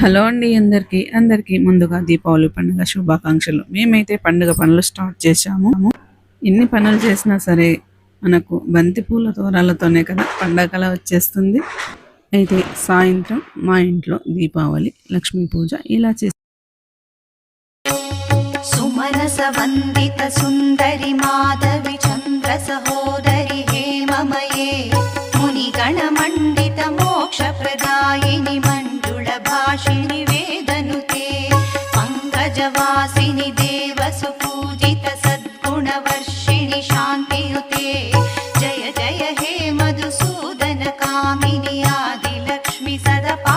Hello అండి అందరికీ. అందరికీ ముందుగా దీపావళి పండుగ శుభాకాంక్షలు. మేమైతే పండుగ పనులు స్టార్ట్ చేశాము. ఎన్ని పనులు చేసినా సరే మనకు బంతిపూల తోరాలతోనే కదా పండగల వచ్చేస్తుంది. అయితే సాయంత్రం మా ఇంట్లో దీపావళి లక్ష్మీ పూజ ఇలా చేసి भाषिणि वेदनुते पङ्कजवासिनि देवसुपूजित सद्गुणवर्षिणि जय जय हे मधुसूदन कामिनि आदिलक्ष्मि सदपा